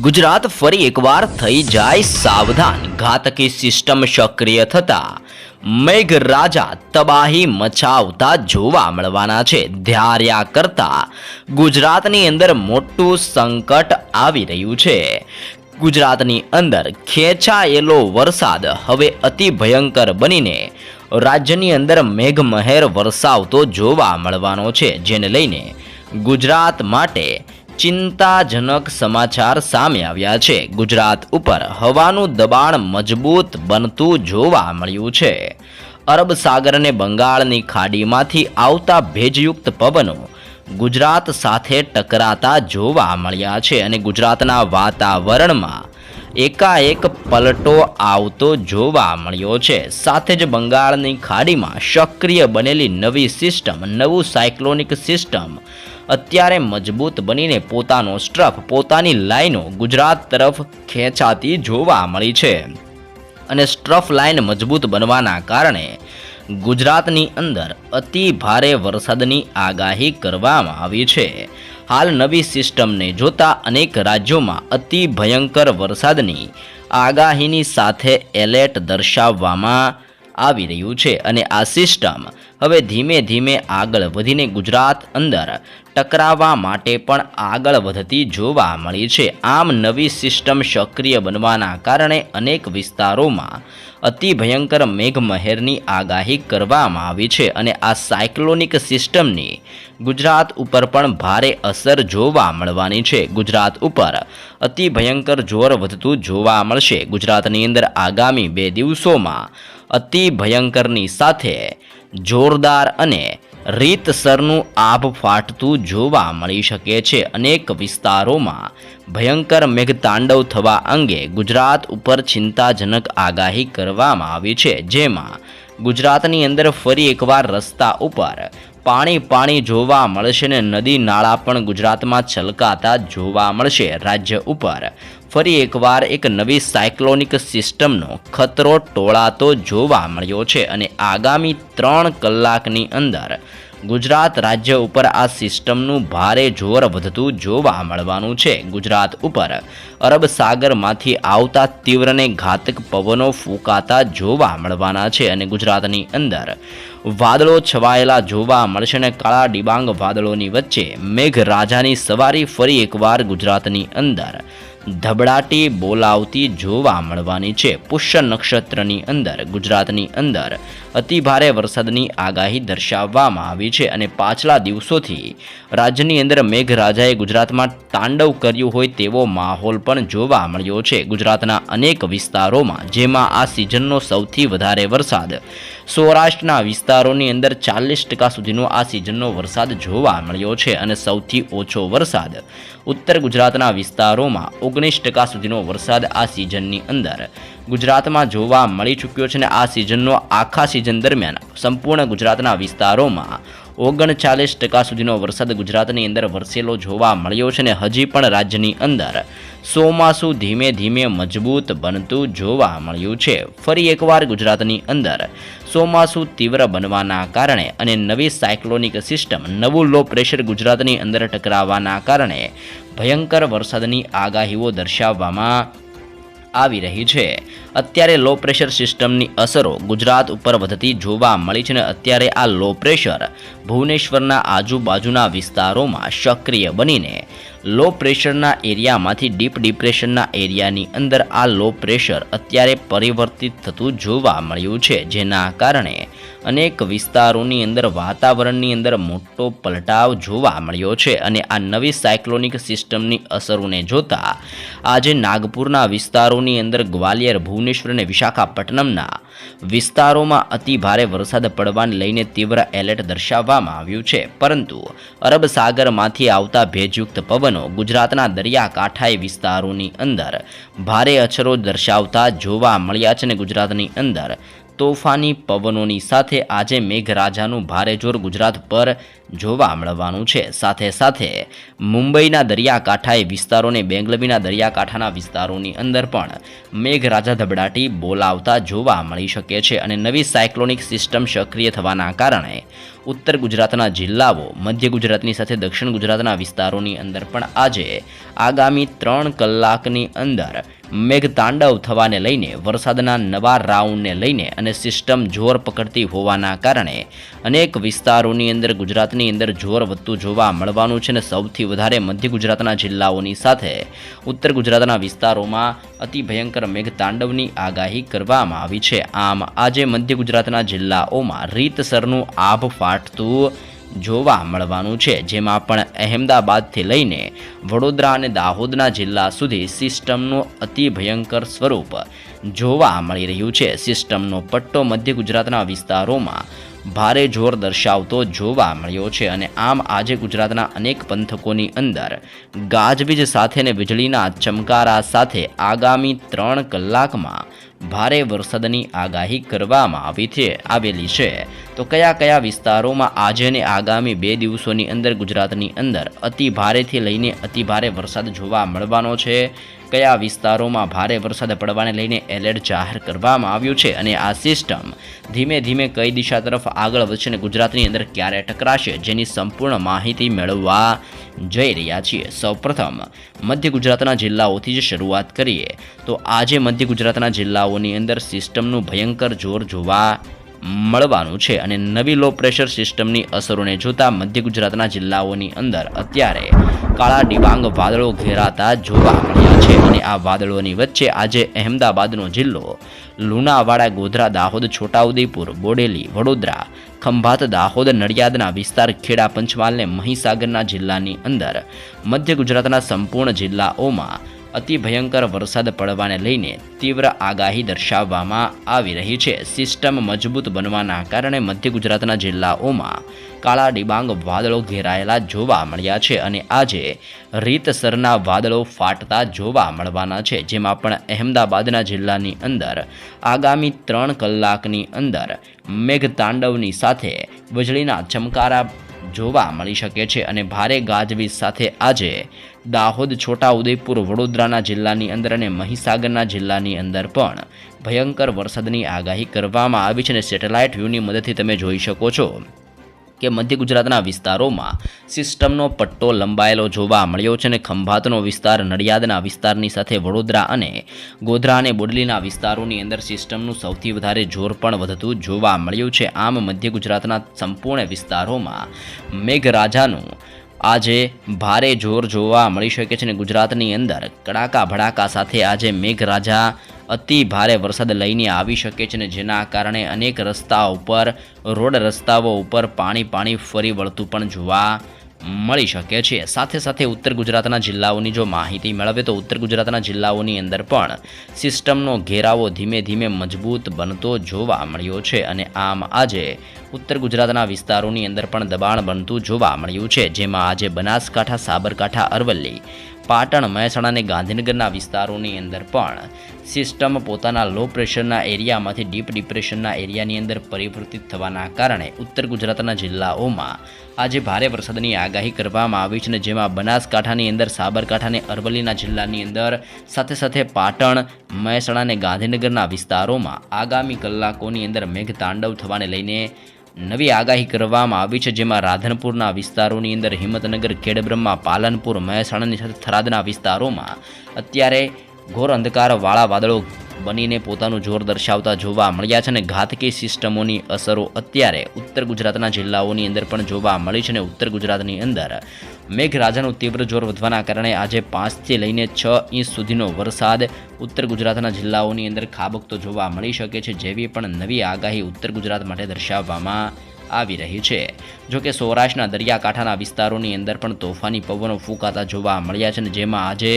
ગુજરાત ફરી એકવાર થઈ જાય સાવધાન. ઘાતકી સિસ્ટમ સક્રિય થતા મેઘરાજા તબાહી મચાવતા જોવા મળવાના છે. ધાર્યા કરતા ગુજરાતની અંદર મોટું સંકટ આવી રહ્યું છે. ગુજરાતની અંદર ખેંચાયેલો વરસાદ હવે અતિ ભયંકર બનીને રાજ્યની અંદર મેઘમહેર વરસાવતો જોવા મળવાનો છે. જેને લઈને ગુજરાત માટે ચિંતાજનક સમાચાર સામે આવ્યા છે. ગુજરાત ઉપર હવાનું દબાણ મજબૂત બનતું જોવા મળ્યું છે. અરબ સાગર અને બંગાળની ખાડીમાંથી આવતા ભેજયુક્ત પવનો ગુજરાત સાથે ટકરાતા જોવા મળ્યા છે અને ગુજરાતના વાતાવરણમાં એકાએક પલટો આવતો જોવા મળ્યો છે. સાથે જ બંગાળની ખાડીમાં સક્રિય બનેલી નવી સિસ્ટમ, નવું સાયક્લોનિક સિસ્ટમ અત્યારે મજબૂત બનીને પોતાનો સ્ટ્રફ, પોતાની લાઈનો ગુજરાત તરફ ખેંચાતી જોવા મળી છે. અને સ્ટ્રફ લાઇન મજબૂત બનવાના કારણે ગુજરાતની અંદર અતિ ભારે વરસાદની આગાહી કરવામાં આવી છે. હાલ નવી સિસ્ટમને જોતા અનેક રાજ્યોમાં અતિ ભયંકર વરસાદની આગાહીની સાથે એલર્ટ દર્શાવવામાં આવી રહ્યું છે અને આ સિસ્ટમ હવે ધીમે ધીમે આગળ વધીને ગુજરાત અંદર ટકરાવવા માટે પણ આગળ વધતી જોવા મળી છે. આમ નવી સિસ્ટમ સક્રિય બનવાના કારણે અનેક વિસ્તારોમાં અતિ ભયંકર મેઘમહેરની આગાહી કરવામાં આવી છે અને આ સાયક્લોનિક સિસ્ટમની ગુજરાત ઉપર પણ ભારે અસર જોવા મળવાની છે. ગુજરાત ઉપર અતિ ભયંકર જોર વધતું જોવા મળશે. ગુજરાતની અંદર આગામી બે દિવસોમાં અતિ ભયંકરની સાથે જોરદાર અને રીતસરનું આભ ફાટતું જોવા મળી શકે છે. અનેક વિસ્તારોમાં ભયંકર મેઘતાંડવ થવા અંગે ગુજરાત ઉપર ચિંતાજનક આગાહી કરવામાં આવી છે. જેમાં ગુજરાતની અંદર ફરી એકવાર રસ્તા ઉપર પાણી પાણી જોવા મળશે ને નદી નાળા પણ ગુજરાતમાં છલકાતા જોવા મળશે રાજ્ય ઉપર. ફરી એકવાર એક નવી સાયક્લોનિક સિસ્ટમનો ખતરો ટોળાતો જોવા મળ્યો છે અને આગામી ત્રણ કલાકની અંદર ગુજરાત રાજ્ય ઉપર આ સિસ્ટમનું ભારે જોર વધતું જોવા મળવાનું છે. ગુજરાત ઉપર અરબ સાગરમાંથી આવતા તીવ્રને ઘાતક પવનો ફૂંકાતા જોવા મળવાના છે અને ગુજરાતની અંદર વાદળો છવાયેલા જોવા મળશે અને કાળા ડિબાંગ વાદળોની વચ્ચે મેઘરાજાની સવારી ફરી એકવાર ગુજરાતની અંદર. ધબડાટી બોલાવતી જોવા મળવાની છે. પુષ્ય નક્ષત્રની અંદર, ગુજરાતની અંદર. અતિભારે વરસાદની આગાહી દર્શાવવામાં આવી છે અને પાછલા દિવસોથી રાજ્યની અંદર મેઘરાજાએ ગુજરાતમાં તાંડવ કર્યું હોય તેવો માહોલ પણ જોવા મળ્યો છે. ગુજરાતના અનેક વિસ્તારોમાં, જેમાં આ સિઝનનો સૌથી વધારે વરસાદ સૌરાષ્ટ્રના વિસ્તારોની અંદર ચાલીસ ટકા સુધીનો આ સિઝનનો વરસાદ જોવા મળ્યો છે અને સૌથી ઓછો વરસાદ ઉત્તર ગુજરાતના વિસ્તારોમાં ઓગણીસ ટકા સુધીનો વરસાદ આ સિઝનની અંદર ગુજરાતમાં જોવા મળી ચૂક્યો છે અને આ સિઝનનો આખા સિઝન દરમિયાન સંપૂર્ણ ગુજરાતના વિસ્તારોમાં ઓગણચાલીસ ટકા સુધીનો વરસાદ ગુજરાતની અંદર વરસેલો જોવા મળ્યો છે અને હજી પણ રાજ્યની અંદર ચોમાસું ધીમે ધીમે મજબૂત બનતું જોવા મળ્યું છે. ફરી એકવાર ગુજરાતની અંદર ચોમાસું તીવ્ર બનવાના કારણે અને નવી સાયક્લોનિક સિસ્ટમ, નવું લો પ્રેશર ગુજરાતની અંદર ટકરાવવાના કારણે ભયંકર વરસાદની આગાહીઓ દર્શાવવામાં આવી રહી છે. અત્યારે લો પ્રેશર સિસ્ટમની અસરો ગુજરાત ઉપર વધતી જોવા મળી છે અને અત્યારે આ લો પ્રેશર ભુવનેશ્વરના આજુબાજુના વિસ્તારોમાં સક્રિય બનીને લો પ્રેશરના એરિયામાંથી ડીપ ડિપ્રેશનના એરિયાની અંદર આ લો પ્રેશર અત્યારે પરિવર્તિત થતું જોવા મળ્યું છે, જેના કારણે અનેક વિસ્તારોની અંદર વાતાવરણની અંદર મોટો પલટાવ જોવા મળ્યો છે અને આ નવી સાયક્લોનિક સિસ્ટમની અસરોને જોતા આજે નાગપુરના વિસ્તારોની અંદર ગ્વાલિયર, ભુવનેશ્વર અને વિશાખાપટ્ટનમના વિસ્તારોમાં અતિ ભારે વરસાદ પડવાને લઈને તીવ્ર એલર્ટ દર્શાવવામાં આવ્યું છે. પરંતુ અરબ સાગરમાંથી આવતા ભેજયુક્ત પવનો ગુજરાતના દરિયાકાંઠાએ વિસ્તારોની અંદર ભારે અછરો દર્શાવતા જોવા મળ્યા છે અને ગુજરાતની અંદર તોફાની પવનોની સાથે આજે મેઘરાજાનું ભારે જોર ગુજરાત પર જોવા મળવાનું છે. સાથે સાથે મુંબઈના દરિયાકાંઠાએ વિસ્તારોને બેંગલવીના દરિયાકાંઠાના વિસ્તારોની અંદર પણ મેઘરાજા ધબડાટી બોલાવતા જોવા મળી શકે છે અને નવી સાયક્લોનિક સિસ્ટમ સક્રિય થવાના કારણે ઉત્તર ગુજરાતના જિલ્લાઓ, મધ્ય ગુજરાતની સાથે દક્ષિણ ગુજરાતના વિસ્તારોની અંદર પણ આજે આગામી ત્રણ કલાકની અંદર મેઘતાંડવ થવાને લઈને, વરસાદના નવા રાઉન્ડને લઈને અને સિસ્ટમ જોર પકડતી હોવાના કારણે અનેક વિસ્તારોની અંદર ગુજરાતની અંદર જોર વધતું જોવા મળવાનું છે અને સૌથી વધારે મધ્ય ગુજરાતના જિલ્લાઓની સાથે ઉત્તર ગુજરાતના વિસ્તારોમાં અતિ ભયંકર મેઘતાંડવની આગાહી કરવામાં આવી છે. આમ આજે મધ્ય ગુજરાતના જિલ્લાઓમાં રીતસરનું આભ ફાટતું જોવા મળવાનું છે, જેમાં પણ અહેમદાબાદથી લઈને વડોદરા અને દાહોદના જિલ્લા સુધી સિસ્ટમનું અતિ ભયંકર સ્વરૂપ જોવા મળી રહ્યું છે. સિસ્ટમનો પટ્ટો મધ્ય ગુજરાતના વિસ્તારોમાં ભારે જોર દર્શાવતો જોવા મળ્યો છે અને આમ આજે ગુજરાતના અનેક પંથકોની અંદર ગાજવીજ સાથે ને વીજળીના ચમકારા સાથે આગામી ત્રણ કલાકમાં ભારે વરસાદની આગાહી કરવામાં આવી છે આવેલી છે. તો કયા કયા વિસ્તારોમાં આજે અને આગામી બે દિવસોની અંદર ગુજરાતની અંદર અતિ ભારેથી લઈને અતિ ભારે વરસાદ જોવા મળવાનો છે? કયા વિસ્તારોમાં ભારે વરસાદ પડવાને લઈને એલર્ટ જાહેર કરવામાં આવ્યું છે અને આ સિસ્ટમ ધીમે ધીમે કઈ દિશા તરફ આગળ વધશે અને ગુજરાતની અંદર ક્યારે ટકરાશે જેની સંપૂર્ણ માહિતી મેળવવા જઈ રહ્યા છીએ. સૌપ્રથમ, મધ્ય ગુજરાતના જિલ્લાઓથી જ શરૂઆત કરીએ. તો આજે મધ્ય ગુજરાતના જિલ્લાઓની અંદર સિસ્ટમનું ભયંકર જોર જોવા મળવાનું છે અને નવી લો પ્રેશર સિસ્ટમની અસરોને જોતા મધ્ય ગુજરાતના જિલ્લાઓની અંદર અત્યારે કાળા ડિબાંગ વાદળો ઘેરાતા જોવા મળ્યા છે અને આ વાદળોની વચ્ચે આજે અહેમદાબાદનો જિલ્લો લુણાવાડા, ગોધરા, દાહોદ, છોટાઉદેપુર, બોડેલી, વડોદરા, ખંભાત, દાહોદ, નડિયાદના વિસ્તાર, ખેડા, પંચમહાલ ને મહીસાગરના જિલ્લાની અંદર મધ્ય ગુજરાતના સંપૂર્ણ જિલ્લાઓમાં અતિ ભયંકર વરસાદ પડવાને લઈને તીવ્ર આગાહી દર્શાવવામાં આવી રહી છે. સિસ્ટમ મજબૂત બનવાના કારણે મધ્ય ગુજરાતના જિલ્લાઓમાં કાળા ડિબાંગ વાદળો ઘેરાયેલા જોવા મળ્યા છે અને આજે રીતસરના વાદળો ફાટતા જોવા મળવાના છે. જેમાં પણ અહેમદાબાદના જિલ્લાની અંદર આગામી ત્રણ કલાકની અંદર મેઘતાંડવની સાથે વીજળીના ચમકારા જોવા મળી શકે છે અને ભારે ગાજવીજ સાથે આજે દાહોદ, છોટાઉદેપુર, વડોદરાના જિલ્લાની અંદર અને મહીસાગરના જિલ્લાની અંદર પણ ભયંકર વરસાદની આગાહી કરવામાં આવી છે અને સેટેલાઇટ વ્યૂની મદદથી તમે જોઈ શકો છો. કે મધ્ય ગુજરાતના વિસ્તારોમાં સિસ્ટમનો પટ્ટો લંબાયેલો જોવા મળ્યો છે અને ખંભાતનો વિસ્તાર નડિયાદના વિસ્તારની સાથે વડોદરા અને ગોધરા અને બોડલીના વિસ્તારોની અંદર સિસ્ટમનું સૌથી વધારે જોર પણ વધતું જોવા મળ્યું છે. આમ મધ્ય ગુજરાતના સંપૂર્ણ વિસ્તારોમાં મેઘરાજાનું આજે ભારે જોર જોવા મળી શકે છે અને ગુજરાતની અંદર કડાકા ભડાકા સાથે આજે મેઘરાજા અતિ ભારે વરસાદ લઈને આવી શકે છે અને જેના કારણે અનેક રસ્તાઓ ઉપર, રોડ રસ્તાઓ ઉપર પાણી પાણી ફરી વળતું પણ જોવા મળી શકે છે. સાથે સાથે ઉત્તર ગુજરાતના જિલ્લાઓની જો માહિતી મેળવે તો ઉત્તર ગુજરાતના જિલ્લાઓની અંદર પણ સિસ્ટમનો ઘેરાવો ધીમે ધીમે મજબૂત બનતો જોવા મળ્યો છે અને આમ આજે ઉત્તર ગુજરાતના વિસ્તારોની અંદર પણ દબાણ બનતું જોવા મળ્યું છે. જેમાં આજે બનાસકાંઠા, સાબરકાંઠા, અરવલ્લી પાટણ મહેસાણા અને ગાંધીનગરના વિસ્તારોની અંદર પણ સિસ્ટમ પોતાના લો પ્રેશરના એરિયામાંથી ડીપ ડિપ્રેશનના એરિયાની અંદર પરિવર્તિત થવાના કારણે ઉત્તર ગુજરાતના જિલ્લાઓમાં આજે ભારે વરસાદની આગાહી કરવામાં આવી છે અને જેમાં બનાસકાંઠાની અંદર, સાબરકાંઠા અને અરવલ્લીના જિલ્લાની અંદર, સાથે સાથે પાટણ, મહેસાણા અને ગાંધીનગરના વિસ્તારોમાં આગામી કલાકોની અંદર મેઘતાંડવ થવાને લઈને નવી આગાહી કરવામાં આવી છે, જેમાં રાધનપુરના વિસ્તારોની અંદર હિંમતનગર, ખેડબ્રહ્મા, પાલનપુર મહેસાણાની સાથે થરાદના વિસ્તારોમાં અત્યારે ઘોર અંધકારવાળા વાદળો બનીને પોતાનું જોર દર્શાવતા જોવા મળ્યા છે અને ઘાતકી સિસ્ટમોની અસરો અત્યારે ઉત્તર ગુજરાતના જિલ્લાઓની અંદર પણ જોવા મળી છે અને ઉત્તર ગુજરાતની અંદર મેઘરાજાનું તીવ્ર જોર વધવાના કારણે આજે પાંચથી લઈને છ ઇંચ સુધીનો વરસાદ ઉત્તર ગુજરાતના જિલ્લાઓની અંદર ખાબકતો જોવા મળી શકે છે, જેવી પણ નવી આગાહી ઉત્તર ગુજરાત માટે દર્શાવવામાં આવી રહી છે. જો કે સૌરાષ્ટ્રના દરિયાકાંઠાના વિસ્તારોની અંદર પણ તોફાની પવનો ફૂંકાતા જોવા મળ્યા છે અને જેમાં આજે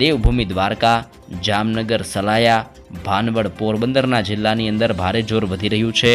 દેવભૂમિ દ્વારકા, જામનગર, સલાયા, ભાનવડ, પોરબંદરના જિલ્લાની અંદર ભારે જોર વધી રહ્યું છે.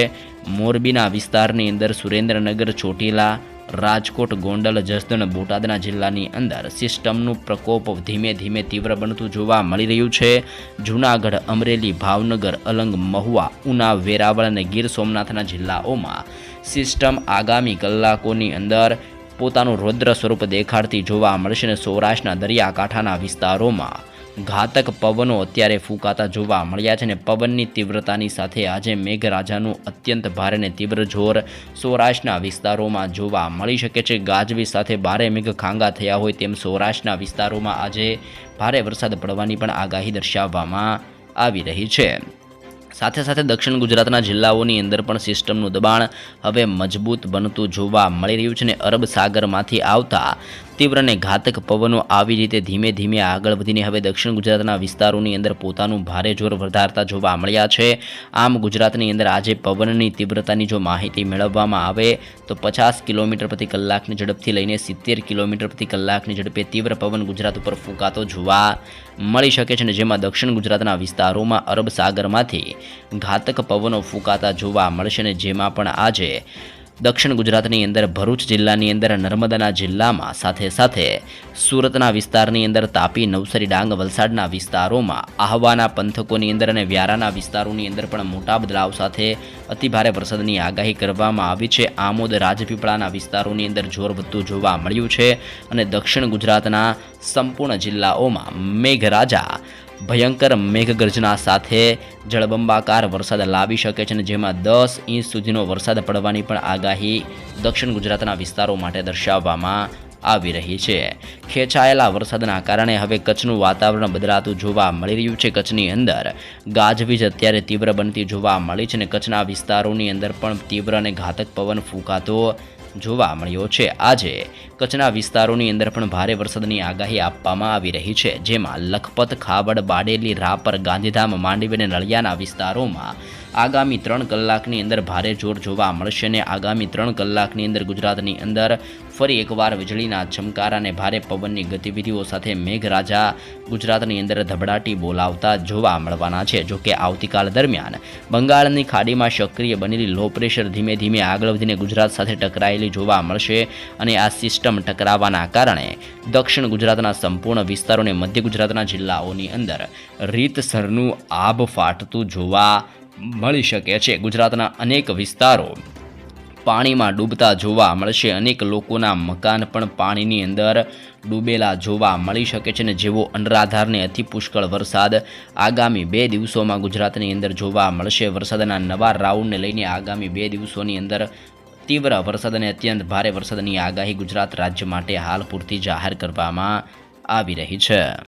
મોરબીના વિસ્તારની અંદર સુરેન્દ્રનગર, ચોટીલા રાજકોટ, ગોંડલ, જસદણ, બોટાદના જિલ્લાની અંદર સિસ્ટમનું પ્રકોપ ધીમે ધીમે તીવ્ર બનતું જોવા મળી રહ્યું છે. જૂનાગઢ, અમરેલી, ભાવનગર, અલંગ, મહુવા, ઉના, વેરાવળ અને ગીર સોમનાથના જિલ્લાઓમાં સિસ્ટમ આગામી કલાકોની અંદર પોતાનું રૌદ્ર સ્વરૂપ દેખાડતી જોવા મળશે અને સૌરાષ્ટ્રના દરિયાકાંઠાના વિસ્તારોમાં ઘાતક પવનો અત્યારે ફૂંકાતા જોવા મળ્યા છે અને પવનની તીવ્રતાની સાથે આજે મેઘરાજાનું અત્યંત ભારે અને તીવ્ર જોર સૌરાષ્ટ્રના વિસ્તારોમાં જોવા મળી શકે છે. ગાજવી સાથે ભારે મેઘ ખાંગા થયા હોય તેમ સૌરાષ્ટ્રના વિસ્તારોમાં આજે ભારે વરસાદ પડવાની પણ આગાહી દર્શાવવામાં આવી રહી છે. સાથે સાથે દક્ષિણ ગુજરાતના જિલ્લાઓની અંદર પણ સિસ્ટમનું દબાણ હવે મજબૂત બનતું જોવા મળી રહ્યું છે અને અરબ સાગરમાંથી આવતા તીવ્ર અને ઘાતક પવનો આવી રીતે ધીમે ધીમે આગળ વધીને હવે દક્ષિણ ગુજરાતના વિસ્તારોની અંદર પોતાનું ભારે જોર વધારતા જોવા મળ્યા છે. આમ ગુજરાતની અંદર આજે પવનની તીવ્રતાની જો માહિતી મેળવવામાં આવે તો પચાસ કિલોમીટર પ્રતિ કલાકની ઝડપથી લઈને સિત્તેર કિલોમીટર પ્રતિ કલાકની ઝડપે તીવ્ર પવન ગુજરાત ઉપર ફૂંકાતો જોવા મળી શકે છે અને જેમાં દક્ષિણ ગુજરાતના વિસ્તારોમાં અરબ સાગરમાંથી ઘાતક પવનો ફૂંકાતા જોવા મળશે અને જેમાં પણ આજે દક્ષિણ ગુજરાતની અંદર ભરૂચ જિલ્લાની અંદર નર્મદાના જિલ્લામાં સાથે સાથે સુરતના વિસ્તારની અંદર તાપી, નવસારી, ડાંગ વલસાડના વિસ્તારોમાં આહવાના પંથકોની અંદર અને વ્યારાના વિસ્તારોની અંદર પણ મોટા બદલાવ સાથે અતિભારે વરસાદની આગાહી કરવામાં આવી છે. આમોદ, રાજપીપળાના વિસ્તારોની અંદર જોર વધતું જોવા મળ્યું છે અને દક્ષિણ ગુજરાતના સંપૂર્ણ જિલ્લાઓમાં મેઘરાજા ભયંકર મેઘગર્જના સાથે જળબંબાકાર વરસાદ લાવી શકે છે અને જેમાં દસ ઇંચ સુધીનો વરસાદ પડવાની પણ આગાહી દક્ષિણ ગુજરાતના વિસ્તારો માટે દર્શાવવામાં આવી રહી છે. ખેંચાયેલા વરસાદના કારણે હવે કચ્છનું વાતાવરણ બદલાતું જોવા મળી રહ્યું છે. કચ્છની અંદર ગાજવીજ અત્યારે તીવ્ર બનતી જોવા મળી છે અને કચ્છના વિસ્તારોની અંદર પણ તીવ્ર અને ઘાતક પવન ફૂંકાતો જોવા મળ્યો છે. આજે કચ્છના વિસ્તારોની અંદર પણ ભારે વરસાદની આગાહી આપવામાં આવી રહી છે, જેમાં લખપત ખાબડ બાડેલી, રાપર, ગાંધીધામ, માંડવી અને નળિયાના વિસ્તારોમાં આગામી ત્રણ કલાકની અંદર ભારે જોર જોવા મળશે અને આગામી ત્રણ કલાકની અંદર ગુજરાતની અંદર ફરી એકવાર વીજળીના ચમકાર અને ભારે પવનની ગતિવિધિઓ સાથે મેઘરાજા ગુજરાતની અંદર ધબડાટી બોલાવતા જોવા મળવાના છે. જોકે આવતીકાલ દરમિયાન બંગાળની ખાડીમાં સક્રિય બનેલી લો પ્રેશર ધીમે ધીમે આગળ વધીને ગુજરાત સાથે ટકરાયેલી જોવા મળશે અને આ સિસ્ટમ ટકરાવાના કારણે દક્ષિણ ગુજરાતના સંપૂર્ણ વિસ્તારો અને મધ્ય ગુજરાતના જિલ્લાઓની અંદર રીતસરનું આબ ફાટતું જોવા મળી શકે છે. ગુજરાતના અનેક વિસ્તારો પાણીમાં ડૂબતા જોવા મળશે. અનેક લોકોના મકાન પણ પાણીની અંદર ડૂબેલા જોવા મળી શકે છે અને જેવો અનરાધારને અતિ પુષ્કળ વરસાદ આગામી બે દિવસોમાં ગુજરાતની અંદર જોવા મળશે. વરસાદના નવા રાઉન્ડને લઈને આગામી બે દિવસોની અંદર તીવ્ર વરસાદ અને અત્યંત ભારે વરસાદની આગાહી ગુજરાત રાજ્ય માટે હાલ પૂરતી જાહેર કરવામાં આવી રહી છે.